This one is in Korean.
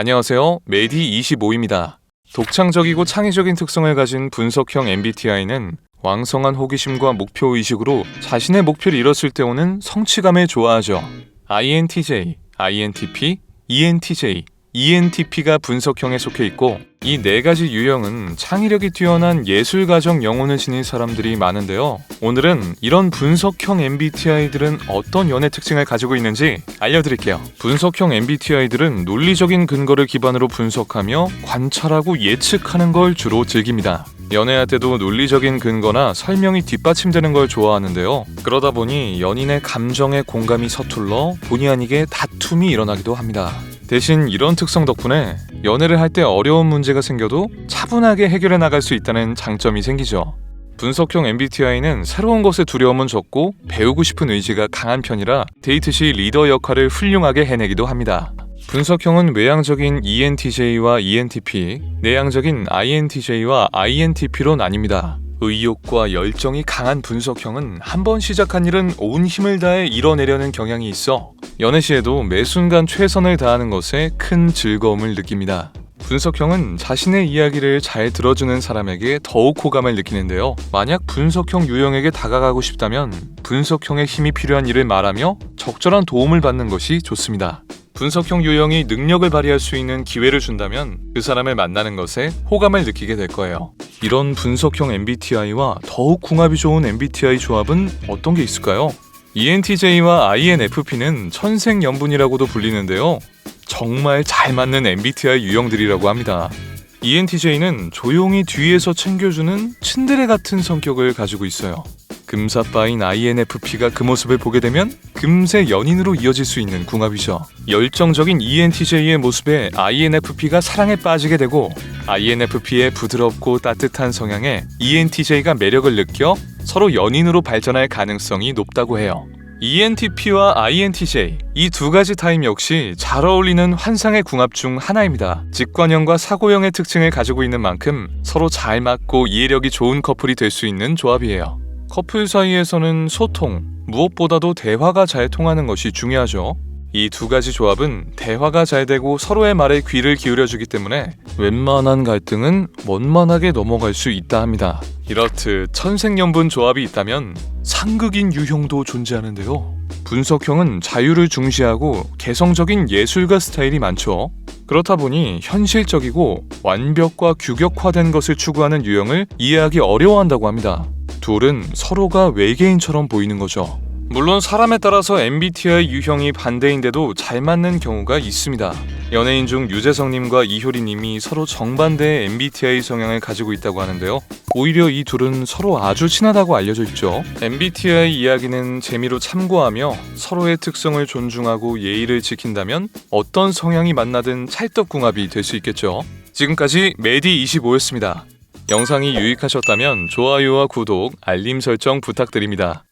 안녕하세요. 메디25입니다. 독창적이고 창의적인 특성을 가진 분석형 MBTI는 왕성한 호기심과 목표 의식으로 자신의 목표를 이뤘을 때 오는 성취감에 좋아하죠. INTJ, INTP, ENTJ, ENTP가 분석형에 속해 있고 이 네 가지 유형은 창의력이 뛰어난 예술가적 영혼을 지닌 사람들이 많은데요. 오늘은 이런 분석형 MBTI들은 어떤 연애 특징을 가지고 있는지 알려드릴게요. 분석형 MBTI들은 논리적인 근거를 기반으로 분석하며 관찰하고 예측하는 걸 주로 즐깁니다. 연애할 때도 논리적인 근거나 설명이 뒷받침되는 걸 좋아하는데요. 그러다 보니 연인의 감정에 공감이 서툴러 본의 아니게 다툼이 일어나기도 합니다. 대신 이런 특성 덕분에 연애를 할 때 어려운 문제가 생겨도 차분하게 해결해 나갈 수 있다는 장점이 생기죠. 분석형 MBTI는 새로운 것에 두려움은 적고 배우고 싶은 의지가 강한 편이라 데이트 시 리더 역할을 훌륭하게 해내기도 합니다. 분석형은 외향적인 ENTJ와 ENTP, 내향적인 INTJ와 INTP로 나뉩니다. 의욕과 열정이 강한 분석형은 한 번 시작한 일은 온 힘을 다해 이뤄내려는 경향이 있어 연애 시에도 매 순간 최선을 다하는 것에 큰 즐거움을 느낍니다. 분석형은 자신의 이야기를 잘 들어주는 사람에게 더욱 호감을 느끼는데요. 만약 분석형 유형에게 다가가고 싶다면 분석형의 힘이 필요한 일을 말하며 적절한 도움을 받는 것이 좋습니다. 분석형 유형이 능력을 발휘할 수 있는 기회를 준다면 그 사람을 만나는 것에 호감을 느끼게 될 거예요. 이런 분석형 MBTI와 더욱 궁합이 좋은 MBTI 조합은 어떤 게 있을까요? ENTJ와 INFP는 천생연분이라고도 불리는데요. 정말 잘 맞는 MBTI 유형들이라고 합니다. ENTJ는 조용히 뒤에서 챙겨주는 츤데레 같은 성격을 가지고 있어요. 금사빠인 INFP가 그 모습을 보게 되면 금세 연인으로 이어질 수 있는 궁합이죠. 열정적인 ENTJ의 모습에 INFP가 사랑에 빠지게 되고 INFP의 부드럽고 따뜻한 성향에 ENTJ가 매력을 느껴 서로 연인으로 발전할 가능성이 높다고 해요. ENTP와 INTJ 이 두 가지 타입 역시 잘 어울리는 환상의 궁합 중 하나입니다. 직관형과 사고형의 특징을 가지고 있는 만큼 서로 잘 맞고 이해력이 좋은 커플이 될 수 있는 조합이에요. 커플 사이에서는 소통, 무엇보다도 대화가 잘 통하는 것이 중요하죠. 이 두 가지 조합은 대화가 잘 되고 서로의 말에 귀를 기울여주기 때문에 웬만한 갈등은 원만하게 넘어갈 수 있다 합니다. 이렇듯 천생연분 조합이 있다면 상극인 유형도 존재하는데요. 분석형은 자유를 중시하고 개성적인 예술가 스타일이 많죠. 그렇다 보니 현실적이고 완벽과 규격화된 것을 추구하는 유형을 이해하기 어려워한다고 합니다. 둘은 서로가 외계인처럼 보이는 거죠. 물론 사람에 따라서 MBTI 유형이 반대인데도 잘 맞는 경우가 있습니다. 연예인 중 유재석님과 이효리님이 서로 정반대의 MBTI 성향을 가지고 있다고 하는데요. 오히려 이 둘은 서로 아주 친하다고 알려져 있죠. MBTI 이야기는 재미로 참고하며 서로의 특성을 존중하고 예의를 지킨다면 어떤 성향이 만나든 찰떡궁합이 될 수 있겠죠. 지금까지 메디25였습니다. 영상이 유익하셨다면 좋아요와 구독, 알림 설정 부탁드립니다.